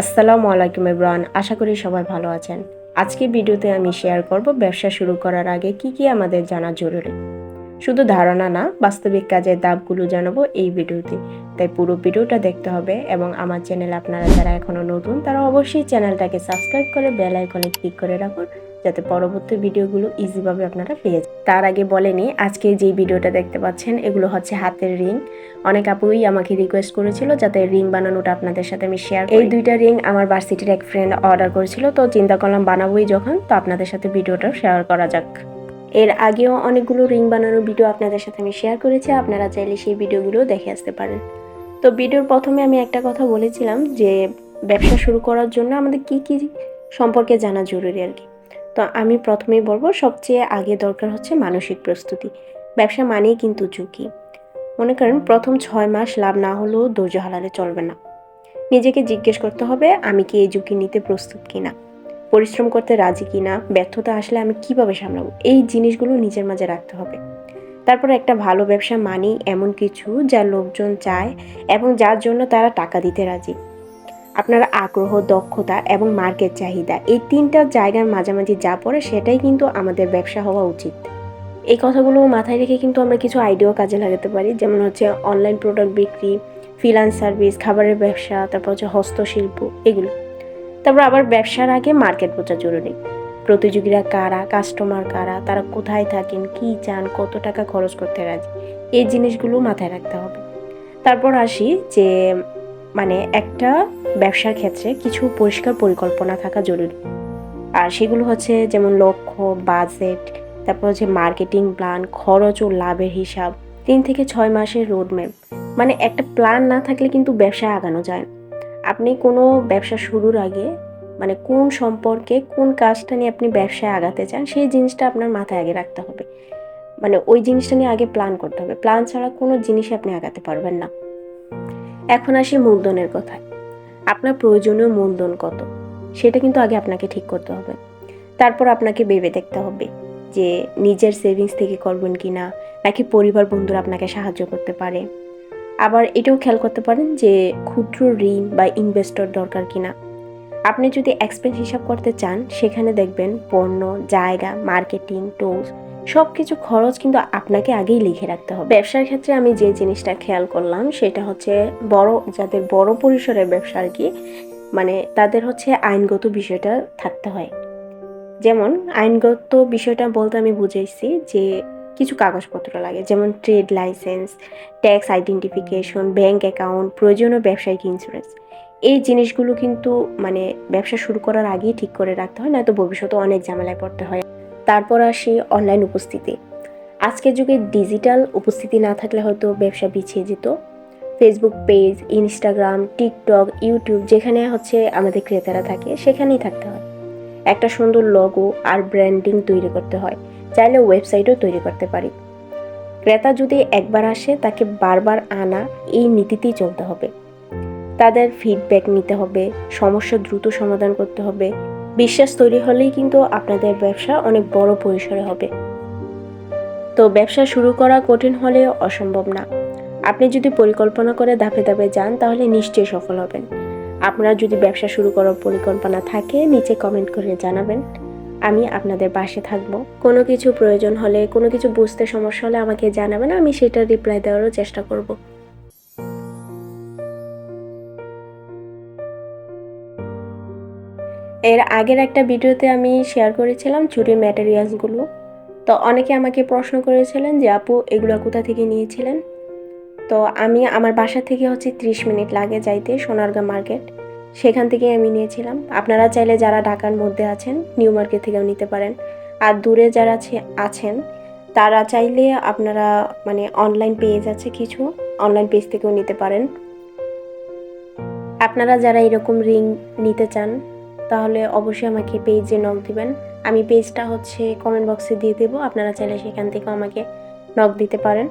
আসসালামু আলাইকুম ইব্রান আশা করি সবাই ভালো আছেন। আজকে ভিডিওতে আমি শেয়ার করব ব্যবসা শুরু করার আগে কি কি আমাদের জানা জরুরি। শুধু ধারণা না, বাস্তবিক কাজের দাবগুলো জানাব এই ভিডিওতে। তাই পুরো ভিডিওটা দেখতে হবে এবং আমার চ্যানেল আপনারা যারা এখনও নতুন, তারা অবশ্যই চ্যানেলটাকে সাবস্ক্রাইব করে বেল আইকনে ক্লিক করে রাখুন। যাতে পরবর্তী ভিডিওগুলো ইজিভাবে আপনারা পেয়ে যান। তার আগে বলেনি আজকে যে ভিডিওটা দেখতে পাচ্ছেন, এগুলো হচ্ছে হাতের রিং। অনেক আপুই আমাকে রিকোয়েস্ট করেছিল যাতে রিং বানানোটা আপনাদের সাথে আমি শেয়ার এই দুইটা রিং আমার ভার্সিটির এক ফ্রেন্ড অর্ডার করেছিল, তো চিন্তা করলাম বানাবোই যখন, তো আপনাদের সাথে ভিডিওটা শেয়ার করা যাক। এর আগেও অনেকগুলো রিং বানানোর ভিডিও আপনাদের সাথে আমি শেয়ার করেছি, আপনারা চাইলে সেই ভিডিওগুলো দেখে আসতে পারেন। তো ভিডিওর প্রথমে আমি একটা কথা বলেছিলাম যে ব্যবসা শুরু করার জন্য আমাদের কি কি সম্পর্কে জানা জরুরি আর কি। তো আমি প্রথমেই বলব, সবচেয়ে আগে দরকার হচ্ছে মানসিক প্রস্তুতি। ব্যবসা মানেই কিন্তু ঝুঁকি। মনে করেন, প্রথম ছয় মাস লাভ না হলেও ধৈর্য হারালে চলবে না। নিজেকে জিজ্ঞেস করতে হবে, আমি কি এই ঝুঁকি নিতে প্রস্তুত কিনা? পরিশ্রম করতে রাজি কিনা? ব্যর্থতা আসলে আমি কীভাবে সামলাবো? এই জিনিসগুলো নিজের মাঝে রাখতে হবে। তারপর একটা ভালো ব্যবসা মানেই এমন কিছু যা লোকজন চায় এবং যার জন্য তারা টাকা দিতে রাজি। আপনার আগ্রহ, দক্ষতা এবং মার্কেট চাহিদা, এই তিনটা জায়গার মাঝামাঝি যা পড়ে সেটাই কিন্তু আমাদের ব্যবসা হওয়া উচিত। এই কথাগুলো মাথায় রেখে কিন্তু আমরা কিছু আইডিয়াও কাজে লাগাতে পারি। যেমন হচ্ছে অনলাইন প্রোডাক্ট বিক্রি ফ্রিল্যান্স সার্ভিস খাবারের ব্যবসা, তারপর হচ্ছে হস্তশিল্প, এগুলো। তারপর আবার ব্যবসার আগে মার্কেট বোঝা জরুরি। প্রতিযোগীরা কারা কাস্টমার কারা, তারা কোথায় থাকেন, কি চান, কত টাকা খরচ করতে রাজি, এই জিনিসগুলো মাথায় রাখতে হবে। তারপর আসি যে মানে একটা ব্যবসার ক্ষেত্রে কিছু পরিষ্কার পরিকল্পনা থাকা জরুরি। আর সেগুলো হচ্ছে যেমন লক্ষ্য বাজেট তারপর হচ্ছে মার্কেটিং প্ল্যান খরচ ও লাভের হিসাব, তিন থেকে ছয় মাসের রোডম্যাপ মানে একটা প্ল্যান না থাকলে কিন্তু ব্যবসায় আগানো যায় না। আপনি কোনো ব্যবসা শুরুর আগে মানে কোন সম্পর্কে কোন কাজটা নিয়ে আপনি ব্যবসায় আগাতে চান, সেই জিনিসটা আপনার মাথায় আগে রাখতে হবে। মানে ওই জিনিসটা নিয়ে আগে প্ল্যান করতে হবে। প্ল্যান ছাড়া কোনো জিনিসই আপনি আগাতে পারবেন না। এখন আসি মূলধনের কথায়। আপনার প্রয়োজনীয় মূলধন কত? সেটা কিন্তু আগে আপনাকে ঠিক করতে হবে। তারপর আপনাকে ভেবে দেখতে হবে যে নিজের সেভিংস থেকে করবেন কি না নাকি পরিবার বন্ধুরা আপনাকে সাহায্য করতে পারে। আবার এটাও খেয়াল করতে পারেন যে ক্ষুদ্র ঋণ বা ইনভেস্টর দরকার কিনা। আপনি যদি এক্সপেন্স হিসাব করতে চান, সেখানে দেখবেন পণ্য, জায়গা মার্কেটিং টোলস সব কিছু খরচ কিন্তু আপনাকে আগেই লিখে রাখতে হবে। ব্যবসার ক্ষেত্রে আমি যে জিনিসটা খেয়াল করলাম, সেটা হচ্ছে বড়, যাদের বড় পরিসরের ব্যবসা আর কি মানে তাদের হচ্ছে আইনগত বিষয়টা থাকতে হয়। যেমন আইনগত বিষয়টা বলতে আমি বুঝাইছি যে কিছু কাগজপত্র লাগে, যেমন trade licence, tax identification, bank account, প্রয়োজনীয় ব্যবসায়িক ইন্স্যুরেন্স। এই জিনিসগুলো কিন্তু মানে ব্যবসা শুরু করার আগেই ঠিক করে রাখতে হয়, নয়তো ভবিষ্যতে অনেক ঝামেলায় পড়তে হয়। তারপর আসি অনলাইন উপস্থিতি। আজকের যুগে ডিজিটাল উপস্থিতি না থাকলে হয়তো ব্যবসা পিছিয়ে যেত। Facebook page Instagram TikTok YouTube যেখানে হচ্ছে আমাদের ক্রেতারা থাকে, সেখানেই থাকতে হয়। একটা সুন্দর লগো আর ব্র্যান্ডিং তৈরি করতে হয়। চাইলে ওয়েবসাইটও তৈরি করতে পারি। ক্রেতা যদি একবার আসে, তাকে বারবার আনা, এই নীতিতেই চলতে হবে। তাদের ফিডব্যাক নিতে হবে, সমস্যা দ্রুত সমাধান করতে হবে বিশ্বাস তৈরি হলেই কিন্তু আপনাদের ব্যবসা অনেক বড় পরিসরে হবে। তো ব্যবসা শুরু করা কঠিন হলেও অসম্ভব না। আপনি যদি পরিকল্পনা করে ধাপে ধাপে যান, তাহলে নিশ্চয়ই সফল হবেন। আপনার যদি ব্যবসা শুরু করার পরিকল্পনা থাকে, নিচে কমেন্ট করে জানাবেন। আমি আপনাদের পাশে থাকব। কোনো কিছু প্রয়োজন হলে, কোনো কিছু বুঝতে সমস্যা হলে আমাকে জানাবেন, আমি সেটা রিপ্লাই দেওয়ারও চেষ্টা করব। এর আগের একটা ভিডিওতে আমি শেয়ার করেছিলাম চুরির ম্যাটেরিয়ালসগুলো তো অনেকে আমাকে প্রশ্ন করেছিলেন যে, আপু, এগুলো কোথা থেকে নিয়েছিলেন? তো আমি আমার বাসা থেকে হচ্ছে ত্রিশ মিনিট লাগে যাইতে সোনারগাঁ মার্কেট। সেখান থেকে আমি নিয়েছিলাম। আপনারা চাইলে যারা ঢাকার মধ্যে আছেন, নিউ মার্কেট থেকেও নিতে পারেন। আর দূরে যারা আছেন, তারা চাইলে আপনারা মানে অনলাইন পেজ আছে কিছু অনলাইন পেজ থেকেও নিতে পারেন। আপনারা যারা এরকম রিং নিতে চান তাহলে অবশ্যই আমাকে পেজে নক দিবেন। আমি পেজটা হচ্ছে কমেন্ট বক্সে দিয়ে দেবো। আপনারা চাইলে সেখান থেকেও আমাকে নক দিতে পারেন।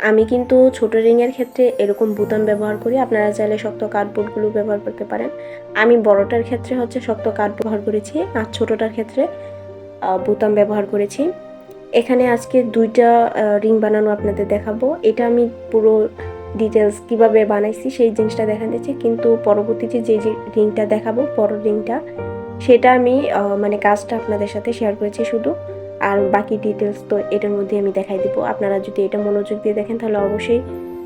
আমি কিন্তু ছোট রিংয়ের ক্ষেত্রে এরকম বুতাম ব্যবহার করি। আপনারা চাইলে শক্ত কার্ডবোর্ডগুলো ব্যবহার করতে পারেন। আমি বড়টার ক্ষেত্রে হচ্ছে শক্ত কার্ড ব্যবহার করেছি আর ছোটোটার ক্ষেত্রে বুতাম ব্যবহার করেছি। এখানে আজকে দুইটা রিং বানানো আপনাদের দেখাবো। এটা আমি পুরো ডিটেলস কীভাবে বানাইছি সেই জিনিসটা দেখা দিচ্ছি। কিন্তু পরবর্তীতে যে যে রিংটা দেখাবো, বড় রিংটা, সেটা আমি মানে কাজটা আপনাদের সাথে শেয়ার করেছি শুধু। আর বাকি ডিটেলস তো এটার মধ্যে আমি দেখাই দিব। আপনারা যদি এটা মনোযোগ দিয়ে দেখেন, তাহলে অবশ্যই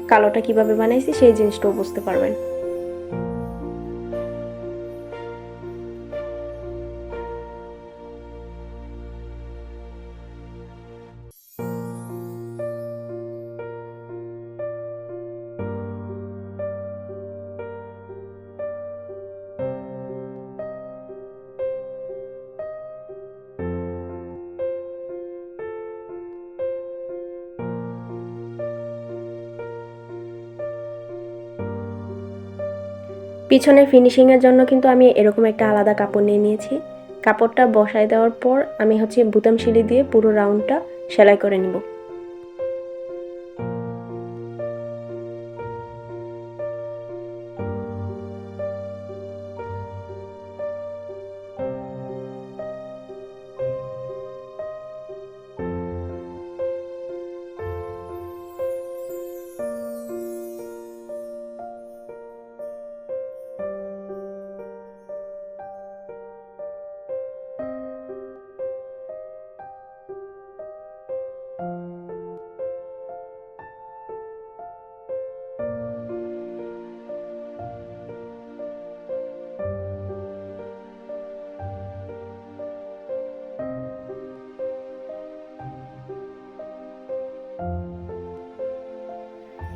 কালোটা কীভাবে বানাইছি, সেই জিনিসটাও বুঝতে পারবেন। পিছনে ফিনিশিংয়ের জন্য কিন্তু আমি এরকম একটা আলাদা কাপড় নিয়ে নিয়েছি। কাপড়টা বসায় দেওয়ার পর আমি হচ্ছে বুতাম সিঁড়ি দিয়ে পুরো রাউন্ডটা সেলাই করে নিব।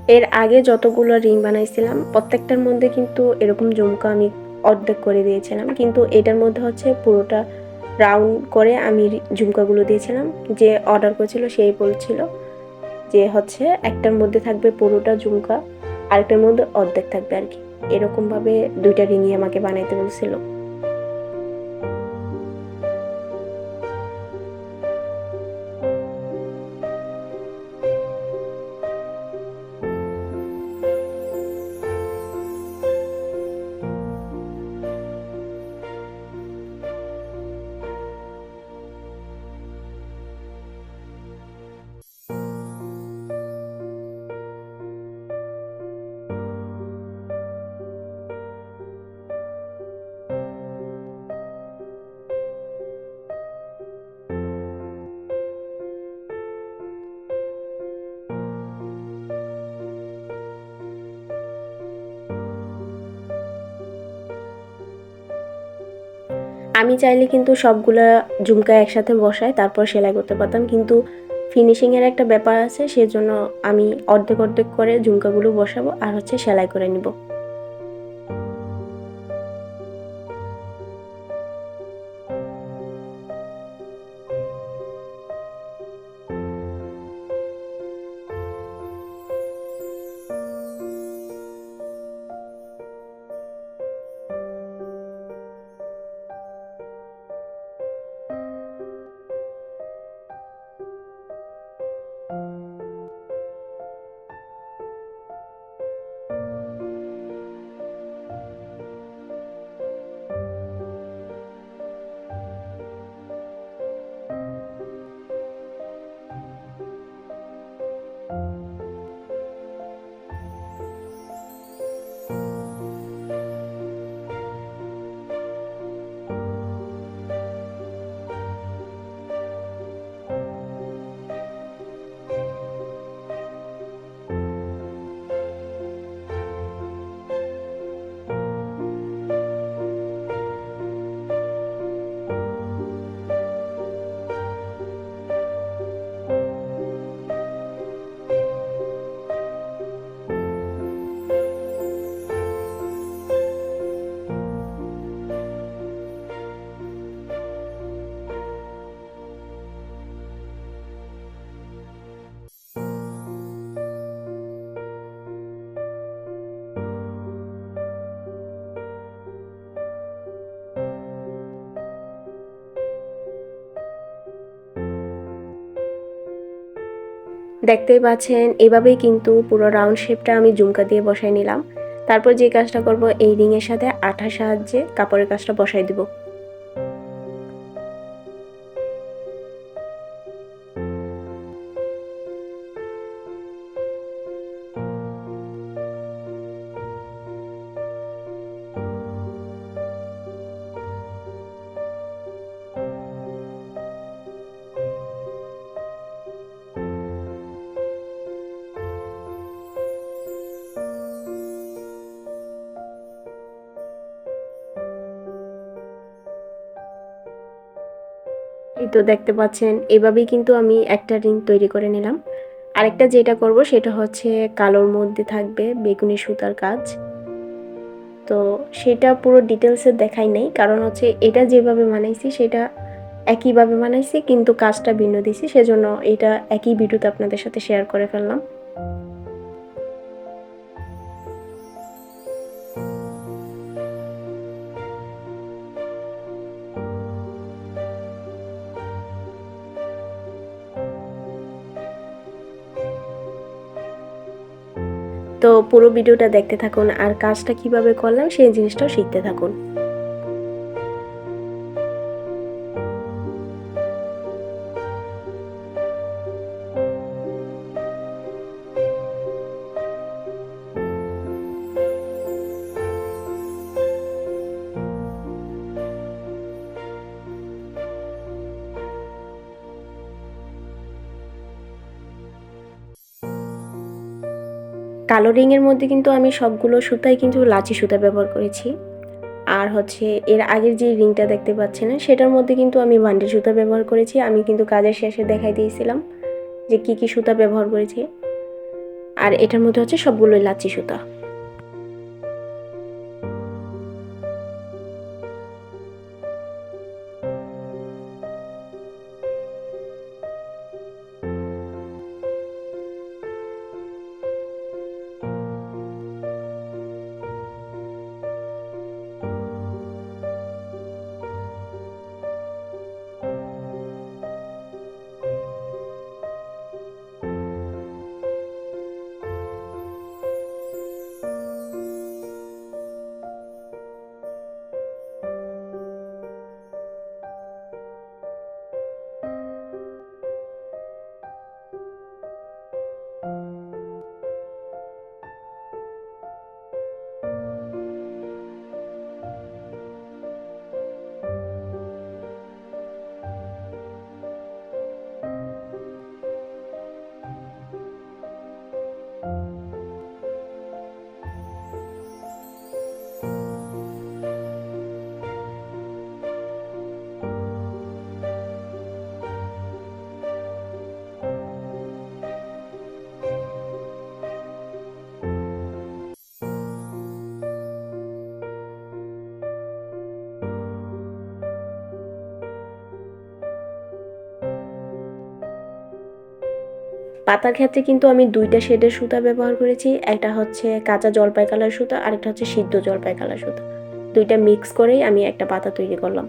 এর আগে যতগুলো রিং বানাইছিলাম, প্রত্যেকটার মধ্যে কিন্তু এরকম জুমকা আমি অর্ধেক করে দিয়েছিলাম। কিন্তু এটার মধ্যে হচ্ছে পুরোটা রাউন্ড করে আমি ঝুমকাগুলো দিয়েছিলাম। যে অর্ডার করেছিল সেই বলছিল যে হচ্ছে একটার মধ্যে থাকবে পুরোটা ঝুমকা, আরেকটার মধ্যে অর্ধেক থাকবে আর কি। এরকমভাবে দুইটা রিংই আমাকে বানাইতে বলছিল। আমি চাইলে কিন্তু সবগুলা ঝুমকা একসাথে বসাই, তারপর সেলাই করতে পারতাম। কিন্তু ফিনিশিংয়ের একটা ব্যাপার আছে, সেজন্য আমি অর্ধেক অর্ধেক করে ঝুমকাগুলো বসাবো আর হচ্ছে সেলাই করে নিব। দেখতেই পাচ্ছেন, এভাবেই কিন্তু পুরো রাউন্ড শেপটা আমি জুমকা দিয়ে বসাই নিলাম। তারপর যে কাজটা করব, এই রিংয়ের সাথে আঠা সাহায্যে কাপড়ের কাজটা বসাই দিব। এই তো দেখতে পাচ্ছেন, এভাবেই কিন্তু আমি একটা রিং তৈরি করে নিলাম। আরেকটা যেটা করব সেটা হচ্ছে কালোর মধ্যে থাকবে বেগুনি সুতার কাজ। তো সেটা পুরো ডিটেলসে দেখাই নেই, কারণ হচ্ছে এটা যেভাবে বানাইছি সেটা একইভাবে বানাইছি, কিন্তু কাজটা ভিন্ন দিছি, সেজন্য এটা একই ভিডিওতে আপনাদের সাথে শেয়ার করে ফেললাম। তো পুরো ভিডিওটা দেখতে থাকুন আর কাজটা কীভাবে করলাম সেই জিনিসটাও শিখতে থাকুন। কালো রিংয়ের মধ্যে কিন্তু আমি সবগুলো সুতাই কিন্তু লাচি সুতা ব্যবহার করেছি। আর হচ্ছে এর আগের যে রিংটা দেখতে পাচ্ছেন, সেটার মধ্যে কিন্তু আমি বান্ডিল সুতা ব্যবহার করেছি। আমি কিন্তু কাজের শেষে দেখাই দিয়েছিলাম যে কি কি সুতা ব্যবহার করেছি। আর এটার মধ্যে হচ্ছে সবগুলোই লাচি সুতা। পাতার ক্ষেত্রে কিন্তু আমি দুইটা শেডের সুতা ব্যবহার করেছি। একটা হচ্ছে কাঁচা জলপাই কালার সুতা, আরেকটা হচ্ছে সিদ্ধ জলপাই কালার সুতা। দুইটা মিক্স করেই আমি একটা পাতা তৈরি করলাম।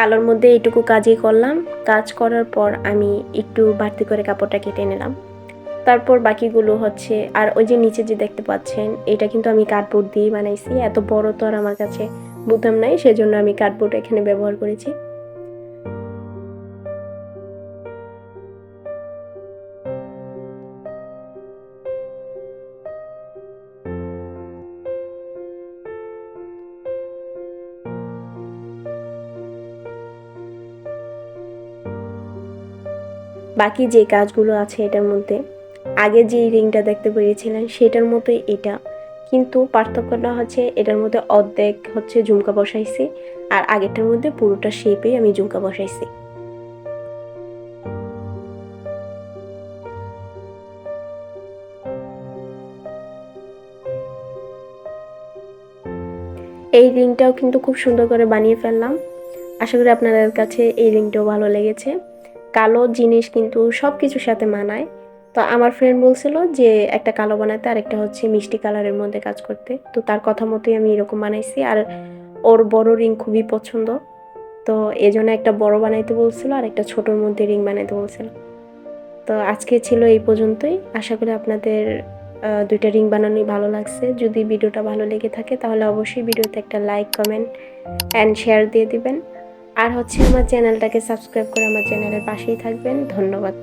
কালোর মধ্যে এইটুকু কাজই করলাম। কাজ করার পর আমি একটু বাড়তি করে কাপড়টা কেটে নিলাম। তারপর বাকিগুলো হচ্ছে, আর ওই যে নিচে যে দেখতে পাচ্ছেন, এটা কিন্তু আমি কার্ডবোর্ড দিয়ে বানাইছি। এত বড় তো আর আমার কাছে বুঝতাম নাই, সেজন্য আমি কার্ডবোর্ড এখানে ব্যবহার করেছি। বাকি যে কাজগুলো আছে এটার মধ্যে, আগে যে রিংটা দেখতে পেরেছিলেন সেটার মতোই এটা। কিন্তু পার্থক্যটা হচ্ছে এটার মধ্যে অর্ধেক হচ্ছে ঝুমকা বসাইছি আর আগেরটার মধ্যে পুরোটা শেপে আমি ঝুমকা বসাইছি। এই রিংটাও কিন্তু খুব সুন্দর করে বানিয়ে ফেললাম। আশা করি আপনাদের কাছে এই রিংটাও ভালো লেগেছে। কালো জিনিস কিন্তু সব কিছুর সাথে মানায়। তো আমার ফ্রেন্ড বলছিল যে একটা কালো বানাতে আর একটা হচ্ছে মিষ্টি কালারের মধ্যে কাজ করতে। তো তার কথা মতোই আমি এরকম বানাইছি আর ওর বড় রিং খুবই পছন্দ। তো এই জন্য একটা বড় বানাইতে বলছিল আর একটা ছোটোর মধ্যে রিং বানাইতে বলছিল। তো আজকে ছিল এই পর্যন্তই। আশা করি আপনাদের দুইটা রিং বানানোই ভালো লাগছে। যদি ভিডিওটা ভালো লেগে থাকে তাহলে অবশ্যই ভিডিওতে একটা লাইক কমেন্ট অ্যান্ড শেয়ার দিয়ে দিবেন। আর হচ্ছে আমার চ্যানেলটাকে সাবস্ক্রাইব করে আমার চ্যানেলের পাশেই থাকবেন। ধন্যবাদ।